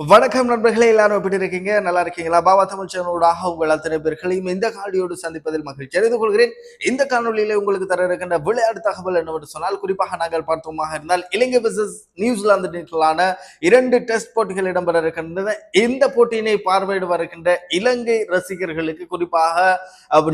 வணக்கம் நண்பர்களே எல்லாரும் எப்படி இருக்கீங்க? நல்லா இருக்கீங்களா? பாபா தமிழ் சேனலோடாக உங்கள் அத்தனை பேர்களையும் இந்த காலியோடு சந்திப்பதில் மகிழ்ச்சி அறிந்து கொள்கிறேன். இந்த காணொலியில உங்களுக்கு தர இருக்கின்ற விளையாட்டு தகவல் என்னவென்று சொன்னால் குறிப்பாக நாங்கள் பார்த்தோமாக இருந்தால் இலங்கை விசஸ் நியூசிலாந்து இரண்டு டெஸ்ட் போட்டிகள் இடம்பெற இருக்கின்றன. இந்த போட்டியினை பார்வையிட வருகின்ற இலங்கை ரசிகர்களுக்கு குறிப்பாக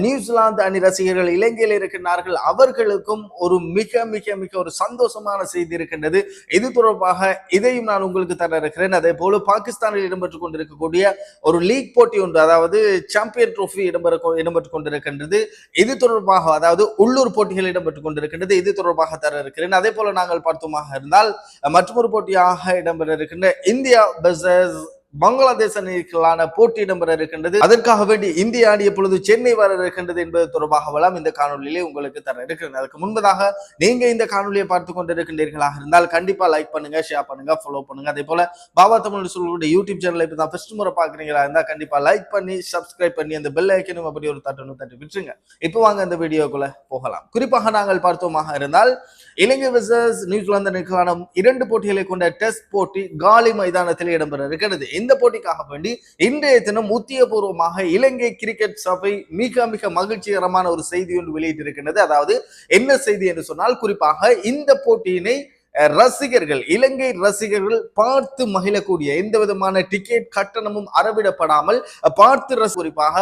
நியூசிலாந்து அணி ரசிகர்கள் இலங்கையில் இருக்கின்றார்கள். அவர்களுக்கும் ஒரு மிக மிக மிக ஒரு சந்தோஷமான செய்தி இருக்கின்றது. இது தொடர்பாக இதையும் நான் உங்களுக்கு தர இருக்கிறேன். அதே போல பாகிஸ்தானில் இடம்பெற்றுக் கொண்டிருக்கக்கூடிய ஒரு லீக் போட்டி ஒன்று அதாவது சாம்பியன் ட்ரோஃபி இடம்பெற இடம்பெற்றுக் கொண்டிருக்கின்றது. இது தொடர்பாக அதாவது உள்ளூர் போட்டிகள் இடம்பெற்றுக் கொண்டிருக்கின்றது. இது தொடர்பாக தர இருக்கிறேன் அதே போல நாங்கள் பார்த்தோமாக இருந்தால் மற்றொரு போட்டியாக இடம்பெற இருக்கின்ற இந்தியா வெர்சஸ் பங்களாதேஷ் அணிகளான போட்டி இடம்பெற இருக்கின்றது. அதற்காக வேண்டி இந்திய அணி எப்பொழுது சென்னை வர இருக்கின்றது என்பது தொடர்பாகவெல்லாம் இந்த காணொலியிலே உங்களுக்கு தர இருக்கிறது அதுக்கு முன்பதாக நீங்க இந்த காணொலியை பார்த்து கொண்டிருக்கின்றீர்களாக இருந்தால் கண்டிப்பா லைக் பண்ணுங்க ஷேர் பண்ணுங்க ஃபாலோ பண்ணுங்க. அதே போல பாபா தமிழ் சொல்லக்கூடிய யூடியூப் சேனலை இப்போ தான் ஃபர்ஸ்ட் முறை பாக்குறீங்களா இருந்தா கண்டிப்பா லைக் பண்ணி சப்ஸ்கிரைப் பண்ணி அந்த பெல் ஐக்கனும் அப்படி ஒரு தட்டணும் தட்டி விட்டுருங்க. இப்போ வாங்க அந்த வீடியோக்குள்ள போகலாம். குறிப்பாக நாங்கள் பார்த்தோமாக இருந்தால் இலங்கை விசஸ் நியூசிலாந்து அணிக்கான இரண்டு போட்டிகளை கொண்ட டெஸ்ட் போட்டி காலி மைதானத்தில் இடம்பெற இருக்கிறது இந்த போட்டிக்காக வேண்டி இன்றைய தினம் உத்தியபூர்வமாக இலங்கை கிரிக்கெட் சபை மிக மிக மகிழ்ச்சிகரமான ஒரு செய்தி ஒன்று வெளியிட்டிருக்கின்றது. அதாவது என்ன செய்தி என்று சொன்னால் குறிப்பாக இந்த போட்டியினை ரசிகர்கள் இலங்கை ரசிகர்கள் பார்த்து மகிழக்கூடிய எந்த விதமான டிக்கெட் கட்டணமும் அறவிடப்படாமல் பார்த்து ரச குறிப்பாக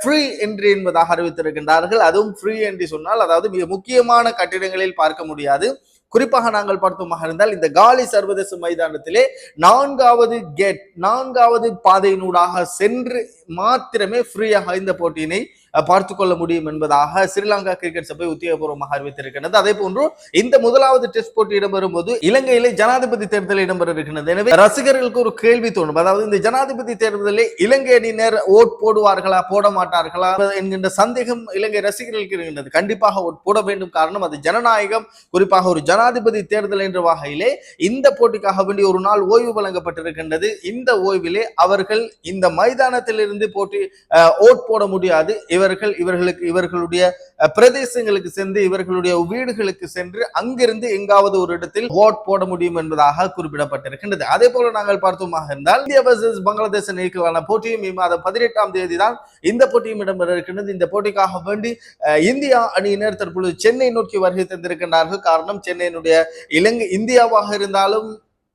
ஃப்ரீ என்ட்ரி என்பதாக அறிவித்திருக்கின்றார்கள். அதுவும் ஃப்ரீ என்று சொன்னால் அதாவது மிக முக்கியமான கட்டிடங்களில் பார்க்க முடியாது. குறிப்பாக நாங்கள் பார்த்தோமாக இருந்தால் இந்த காலி சர்வதேச மைதானத்திலே நான்காவது கேட் நான்காவது பாதையினூடாக சென்று மாத்திரமே ஃப்ரீயாக இந்த போட்டியினை பார்த்து கொள்ள முடியும் என்பதாக ஸ்ரீலங்கா கிரிக்கெட் சபை உத்தியோகபூர்வமாக அறிவித்திருக்கிறது அதே போன்று இந்த முதலாவது டெஸ்ட் போட்டி இடம்பெறும் போது இலங்கையிலே ஜனாதிபதி தேர்தல் இடம்பெற இருக்கிறது எனவே ரசிகர்களுக்கு ஒரு கேள்வி தோணும் அதாவது இந்த ஜனாதிபதி தேர்தலில் இலங்கை அணியினர் ஓட் போடுவார்களா போட மாட்டார்களா என்கின்ற சந்தேகம் இலங்கை ரசிகர்களுக்கு இருக்கின்றது. கண்டிப்பாக ஓட் போட வேண்டும். காரணம் அது ஜனநாயகம். குறிப்பாக ஒரு ஜனாதிபதி தேர்தல் என்ற வகையிலே இந்த போட்டிக்காக வேண்டிய ஒரு நாள் ஓய்வு வழங்கப்பட்டிருக்கின்றது. இந்த ஓய்விலே அவர்கள் இந்த மைதானத்திலிருந்து போட்டி ஓட் போட முடியாது. இவர்கள் இவர்களுக்கு இவர்களுடைய பிரதேசங்களுக்கு சென்று இவர்களுடைய வீடுகளுக்கு சென்று அங்கிருந்து எங்காவது ஒரு இடத்தில் ஓட் போட முடியும் என்பதாக குறிப்பிடப்பட்டிருக்கின்றது. அதே போல நாங்கள் பார்த்தோமாக இருந்தால் இந்தியா வர்சஸ் பங்களாதேஷ் அணிக்கான போட்டியும் இம்மாதம் பதினெட்டாம் தேதி தான் இந்த போட்டியும் இடம்பெற இருக்கின்றது. இந்த போட்டிக்காக வேண்டி இந்தியா அணியினர் தற்பொழுது சென்னை நோக்கி வருகை தந்திருக்கின்றார்கள். காரணம் சென்னையினுடைய இலங்கை இந்தியாவாக இருந்தாலும்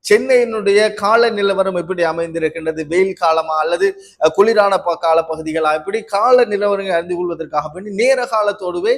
சென்னையினுடைய கால நிலவரம் எப்படி அமைந்திருக்கின்றது? வெயில் காலமா அல்லது குளிரான ப- கால பகுதிகளா? இப்படி கால நிலவரங்களை அறிந்து கொள்வதற்காக வேண்டி நேர காலத்தோடுவே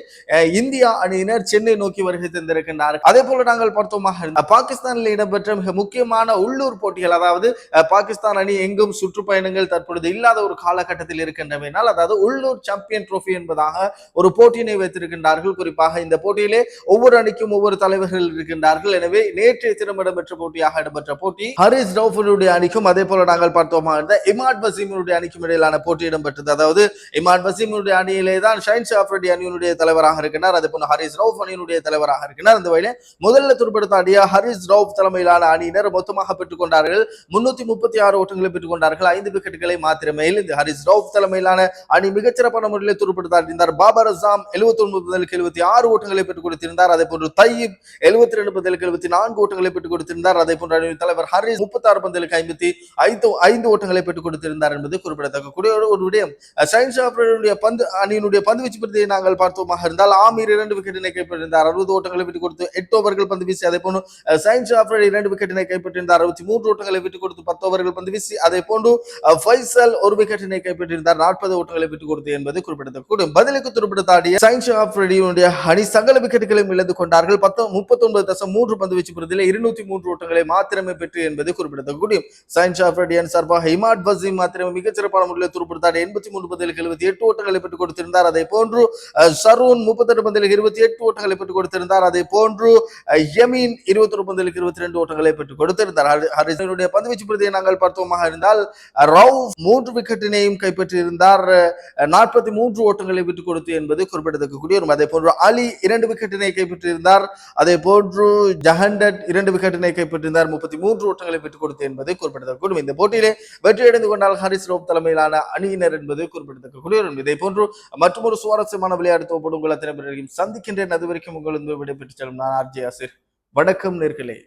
இந்தியா அணியினர் சென்னை நோக்கி வருகை தந்திருக்கின்றார்கள் அதே போல நாங்கள் பார்த்தோமாக பாகிஸ்தானில் இடம்பெற்ற மிக முக்கியமான உள்ளூர் போட்டிகள் அதாவது பாகிஸ்தான் அணி எங்கும் சுற்றுப்பயணங்கள் தற்பொழுது இல்லாத ஒரு காலகட்டத்தில் இருக்கின்றமையினால் அதாவது உள்ளூர் சாம்பியன் ட்ரோஃபி என்பதாக ஒரு போட்டியினை வைத்திருக்கின்றார்கள். குறிப்பாக இந்த போட்டியிலே ஒவ்வொரு அணிக்கும் ஒவ்வொரு தலைவர்கள் இருக்கின்றார்கள். எனவே நேற்றைய தினம் இடம்பெற்ற போட்டியாக இடம்பெற்ற போட்டி. ஹரிஸ் ரவுஃபனுடைய அணிக்கும் அதே போல நாங்கள் பார்த்தோமா இருந்த இமாட் வசீமுடைய அணிக்கும் இடையிலான போட்டி இடம்பெற்றது. அதாவது இமாட் வசீமுடைய அணியிலே தான் ஷைன் ஷாஃப்ரடி அணியினுடைய தலைவராக இருக்கிறார் அதே போல ஹரிஸ் ரவுஃப் அணியினுடைய தலைவராக இருக்கிறார் இந்த வகையில முதல்ல துருப்படுத்த அணியா ஹரிஸ் ரவுஃப் தலைமையிலான அணியினர் மொத்தமாக பெற்றுக் கொண்டார்கள் முன்னூத்தி முப்பத்தி ஆறு ஓட்டங்களை பெற்றுக் கொண்டார்கள் ஐந்து விக்கெட்டுகளை மாத்திரமே இந்த ஹரிஸ் ரவுஃப் தலைமையிலான அணி மிகச்சிறப்பான முறையில் துருப்படுத்தாடினார் பாபர் அசாம் எழுபத்தி ஒன்பது பதிலுக்கு எழுபத்தி ஆறு ஓட்டங்களை பெற்றுக் கொடுத்திருந்தார். அதே போன்று தையீப் எழுபத்தி ரெண்டு பதிலுக்கு எழுபத்தி நான்கு ஓட்டங்களை பெற்றுக் கொடுத்திருந்தார். அதே போன்ற தலைவர் ஹரிஸ் முப்பத்தி ஆறு பந்திலுக்கு ஐம்பத்தி ஐந்து ஐந்து ஓட்டங்களை பெற்றுக் கொடுத்திருந்தார் என்பது குறிப்பிடத்தக்க. கூடிய ஒரு- விடயம் சயின்ஸ் ஆஃபருடைய பந்து அணியினுடைய பந்து வீச்சு பிரதியை நாங்கள் பார்த்தோமாக இருந்தால் ஆமீர் இரண்டு விக்கெட்டினை கைப்பற்றிருந்தார். அறுபது ஓட்டங்களை விட்டுக் கொடுத்து எட்டு ஓவர்கள் பந்து வீசி அதே போன்று சயின்ஸ் ஆஃபர் இரண்டு விக்கெட்டினை கைப்பற்றியிருந்தார் அறுபத்தி மூன்று ஓட்டங்களை விட்டுக் கொடுத்து பத்து ஓவர்கள் பந்து வீசி அதே போன்று ஃபைசல் ஒரு விக்கெட்டினை கைப்பற்றியிருந்தார் நாற்பது ஓட்டங்களை விட்டுக் கொடுத்து என்பது குறிப்பிடத்தக்க. கூடும் பதிலுக்கு துருப்பிடத்தாடிய சயின்ஸ் ஆஃப் ரெடியுடைய அணி சகல விக்கெட்டுகளையும் இழந்து கொண்டார்கள். பத்து முப்பத்தி ஒன்பது தசம் மூன்று பந்து வீச்சு பிரதியில் இருநூத்தி மூன்று ஓட்டங்களை மாத்திரமே பெற்று என்பது குறிப்பிடத்தக்க கூடியும். சயின்ஸ் ஆஃப் ரெடியன் சார்பாக இமாட் பசிம் மாத்திரமே மிகச்சிறப்பான முறையில் துருப்பிடத்தாடி எண்பத்தி மூன்று பந்திலுக்கு எழுபத்தி எட்டு ஓட்டங்களை பெற்றுக் கொடுத்திருந்தார். அதே போன்று அஹ், சரூன் முப்பத்தெட்டு பந்திலுக்கு இருபத்தி எட்டு ஓட்டங்களை பெற்றுக் கொடுத்திருந்தார். அதே போன்று யமீன் இருபத்தி ஒரு பந்திலுக்கு இருபத்தி ரெண்டு ஓட்டங்களை பெற்றுக் கொடுத்திருந்தார். ஹரிசனுடைய பந்துவீச்சு பிரதியை நாங்கள் பார்த்தோமாக இருந்தால் ரவ் மூன்று விக்கெட்டினையும் கைப்பற்றியிருந்தார். நாற்பத்தி மூன்று ஓட்டங்களை விட்டுக் கொடுத்து என்பது குறிப்பிடத்தக்கக்கூடிய ஒரு அதே போன்று அலி இரண்டு விக்கெட்டினை கைப்பற்றியிருந்தார். அதே போன்று ஜஹண்டட் இரண்டு விக்கெட்டினை கைப்பற்றியிருந்தார். முப்பத்தி மூன்று ஓட்டங்களை பெற்றுக் கொடுத்து என்பது குறிப்பிடத்தக்கக்கூடும் இந்த போட்டியிலே வெற்றியடைந்து கொண்டால் ஹரிஸ் ரோப் தலைமையிலான அணியினர் என்பது குறிப்பிடத்தக்கக்கூடிய ஒரு இதே போன்று மற்றொரு சுவாரஸ்யமான விளையாட்டு தோப்போடு உங்கள் அத்தனை பேரையும் சந்திக்கின்றேன். அது வரைக்கும் உங்கள் விடைபெற்று செல்லும் நான் ஆர்ஜே ஆசிர். வணக்கம் நேர்களே.